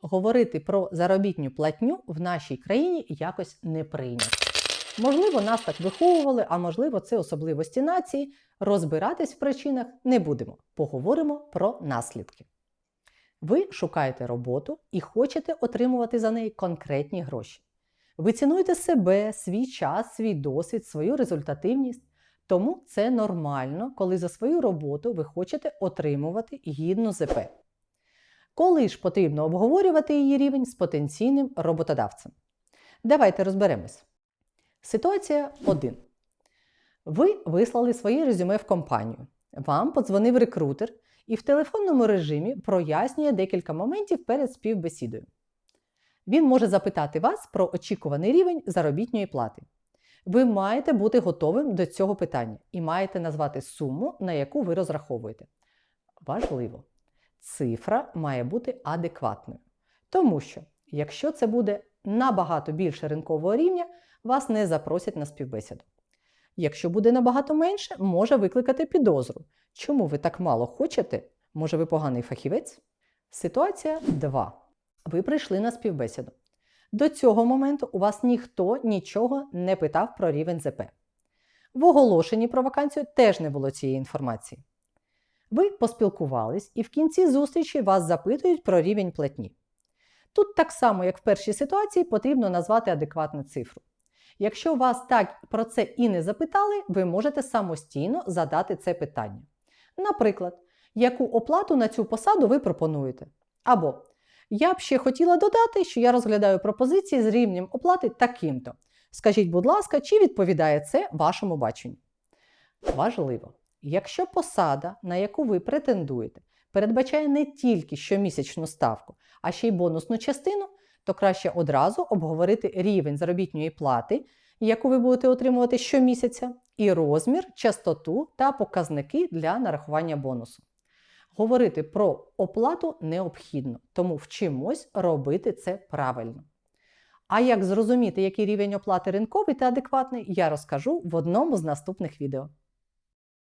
говорити про заробітню платню в нашій країні якось не прийнято. Можливо, нас так виховували, а можливо, це особливості нації. Розбиратись в причинах не будемо. Поговоримо про наслідки. Ви шукаєте роботу і хочете отримувати за неї конкретні гроші. Ви цінуєте себе, свій час, свій досвід, свою результативність. Тому це нормально, коли за свою роботу ви хочете отримувати гідну ЗП. Коли ж потрібно обговорювати її рівень з потенційним роботодавцем? Давайте розберемось. Ситуація 1. Ви вислали своє резюме в компанію. Вам подзвонив рекрутер і в телефонному режимі прояснює декілька моментів перед співбесідою. Він може запитати вас про очікуваний рівень заробітної плати. Ви маєте бути готовим до цього питання і маєте назвати суму, на яку ви розраховуєте. Важливо, цифра має бути адекватною. Тому що, якщо це буде набагато більше ринкового рівня, вас не запросять на співбесіду. Якщо буде набагато менше, може викликати підозру. Чому ви так мало хочете? Може, ви поганий фахівець? Ситуація 2. Ви прийшли на співбесіду. До цього моменту у вас ніхто нічого не питав про рівень ЗП. В оголошенні про вакансію теж не було цієї інформації. Ви поспілкувались і в кінці зустрічі вас запитують про рівень платні. Тут так само, як в першій ситуації, потрібно назвати адекватну цифру. Якщо вас так про це і не запитали, ви можете самостійно задати це питання. Наприклад, яку оплату на цю посаду ви пропонуєте? Або я б ще хотіла додати, що я розглядаю пропозиції з рівнем оплати таким-то. Скажіть, будь ласка, чи відповідає це вашому баченню? Важливо, якщо посада, на яку ви претендуєте, передбачає не тільки щомісячну ставку, а ще й бонусну частину, то краще одразу обговорити рівень заробітної плати, яку ви будете отримувати щомісяця, і розмір, частоту та показники для нарахування бонусу. Говорити про оплату необхідно, тому вчимось робити це правильно. А як зрозуміти, який рівень оплати ринковий та адекватний, я розкажу в одному з наступних відео.